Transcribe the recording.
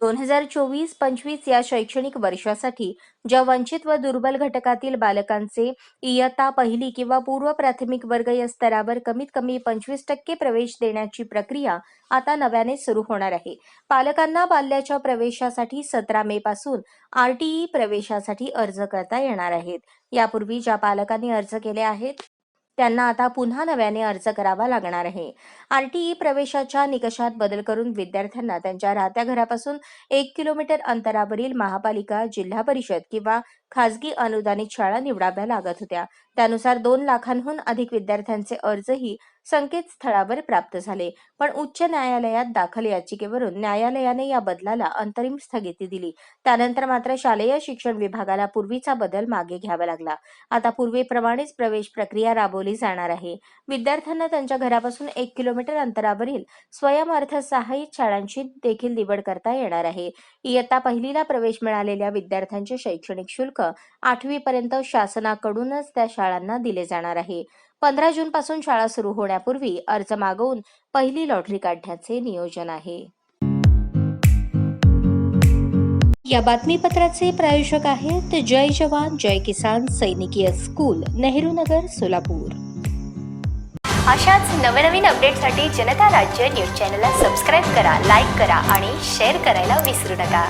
दोन हजार चोवीस पंचवीस या शैक्षणिक वर्षासाठी ज्या वंचित व दुर्बल घटकातील बालकांचे इयत्ता पहिली किंवा पूर्व प्राथमिक वर्ग या स्तरावर कमीत कमी पंचवीस टक्के प्रवेश देण्याची प्रक्रिया आता नव्याने सुरू होणार आहे. पालकांना बाल्याच्या प्रवेशासाठी सतरा मे पासून आरटीई प्रवेशासाठी अर्ज करता येणार आहेत. यापूर्वी ज्या पालकांनी अर्ज केले आहेत त्यांना आता पुन्हा नव्याने अर्ज करावा लागणार आहे. आरटीई प्रवेशाच्या निकषात बदल करून विद्यार्थ्यांना त्यांच्या राहत्या घरापासून एक किलोमीटर अंतरावरील महापालिका जिल्हा परिषद किंवा खासगी अनुदानित शाळा निवडाव्या लागत होत्या. त्यानुसार दोन लाखांहून अधिक विद्यार्थ्यांचे अर्जही संकेतस्थळावर प्राप्त झाले. पण उच्च न्यायालयात दाखल याचिकेवरून न्यायालयाने या बदलाला अंतरिम स्थगिती दिली. त्यानंतर मात्र शालेय शिक्षण विभागाला पूर्वीचा बदल मागे घ्यावा लागला. आता पूर्वीप्रमाणेच प्रवेश प्रक्रिया राबवली जाणार आहे. विद्यार्थ्यांना त्यांच्या घरापासून एक किलोमीटर अंतरावरील स्वयंअर्थ सहाय्यित शाळांची देखील निवड करता येणार आहे. इयत्ता पहिलीला प्रवेश मिळालेल्या विद्यार्थ्यांचे शैक्षणिक शुल्क आठवी पर्यंत शासनाकडूनच त्या शाळांना दिले जाणार आहे. पंधरा जून पासून शाळा सुरू होण्यापूर्वी अर्ज मागवून पहिली लॉटरी काढण्याचे नियोजन आहे. या बातमीपत्राचे प्रायोजक आहेत जय जवान जय किसान सैनिकीय स्कूल नेहरू नगर सोलापूर. अशाच नवनवीन अपडेटसाठी जनता राज्य न्यूज चॅनलला सबस्क्राईब करा लाईक करा आणि शेअर करायला विसरू नका.